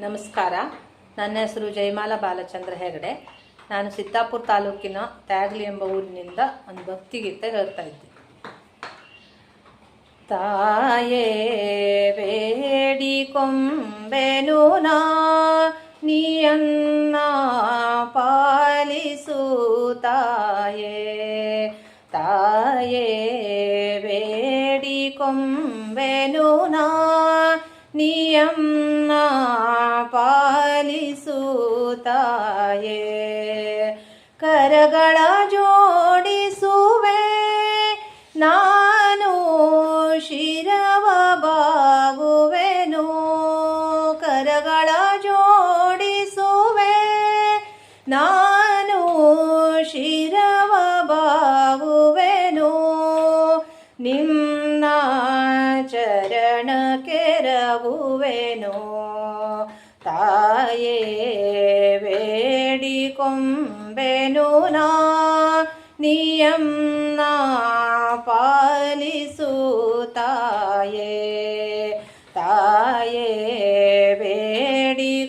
ನಮಸ್ಕಾರ. ನನ್ನ ಹೆಸರು ಜಯಮಾಲ ಬಾಲಚಂದ್ರ ಹೆಗಡೆ. ನಾನು ಸಿದ್ದಾಪುರ ತಾಲೂಕಿನ ತ್ಯಾಗ್ಲಿ ಎಂಬ ಊರಿನಿಂದ ಒಂದು ಭಕ್ತಿಗೀತೆ ಹೇಳ್ತಾ ಇದ್ದೆ. ತಾಯೇ, ಬೇಡಿ ಕೊಂಬೆನು ನೀಯನ್ನ ಪಾಲಿಸು ತಾಯೇ. ತಾಯೇ, ಬೇಡಿ ಕೊಂಬೆನು ನಾ ನೀಯನ್ನ ಪಾಲಿಸುತ್ತಾಯೇ ಕರಗಳ ಜೋಡಿಸುವೆ ನಾನು ಶಿರವ ಬಾಗುವೆನು. ಕರಗಳ ಜೋಡಿಸುವೆ ನಾನು ಶಿರವ ಬಾಗುವೆನು. ನಿನ್ನ ಚರಣ മകളാകുവേനോ തായേ വേടിക്കൊമ്പെനു നാ നിയം നാ പാലിസു തായേ. തായേ വേടിക്കൊമ്പെനു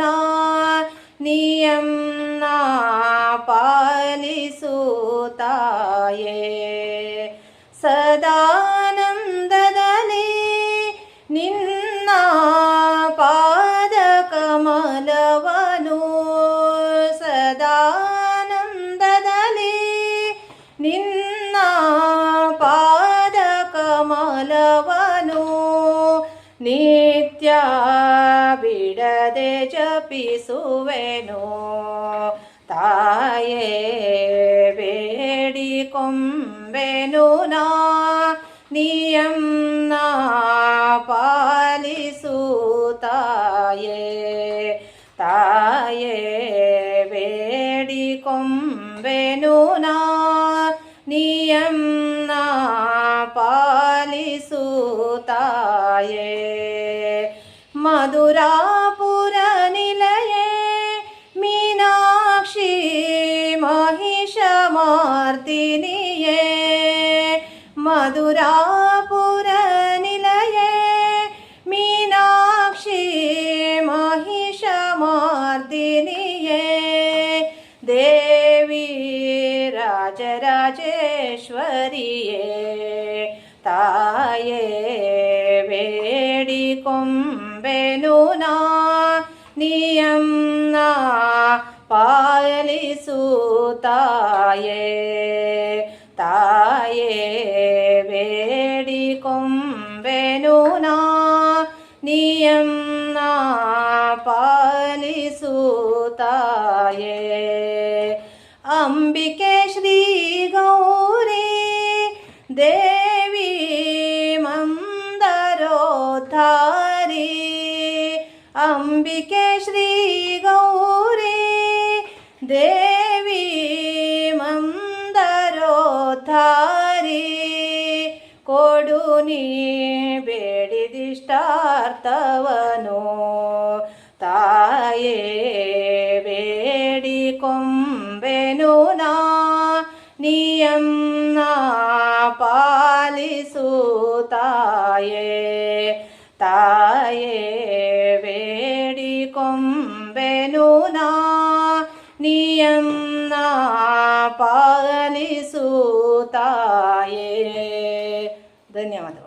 നാ നിയം നാ പാലിസു തായേ. ಕಮಲವನು ನಿತ್ಯ ಬಿಡದೆ ಜಪಿಸುವೆನು ತಾಯೇ ಬೇಡಿ ಕೊಂಬೆನು ನಾ ನಿಯಂನ ಪಾಲಿಸು ತಾಯೇ ತಾಯೇ ಬೇಡಿ ताये मधुरापुरनिलये मीनाक्षी महिषमार्तिनिये। मधुरापुरनिलये मीनाक्षी महिषमार्तिनिये। देवी राजराजेश्वरिये ताये। ಪಾಲಿಸು ತಾಯೇ ತಾಯೇ ಬೇಡಿ ಕೊಂಬೆನು ನಾ ನಿಯಂನ ಪಾಲಿಸು ತಾಯೇ ಅಂಬಿಕೆ ಶ್ರೀ ಗೌರಿ ದೇವಿ ಮಂದರೋದ್ಧಾರಿ ಅಂಬಿಕೆ ಶ್ರೀ ಗೌರಿ ದೇವಿ ಮಂದರೋದ್ಧಾರಿ ಕೊಡು ನೀ ಬೇಡಿದಿಷ್ಟಾರ್ಥವನು. ತಾಯೇ ಬೇಡಿ ನಾ ನಿಯಂನ ಪಾಲಿಸು ತಾಯೇ ತಾಯೇ. ಪಾಲಿಸು ಧನ್ಯವಾದಗಳು.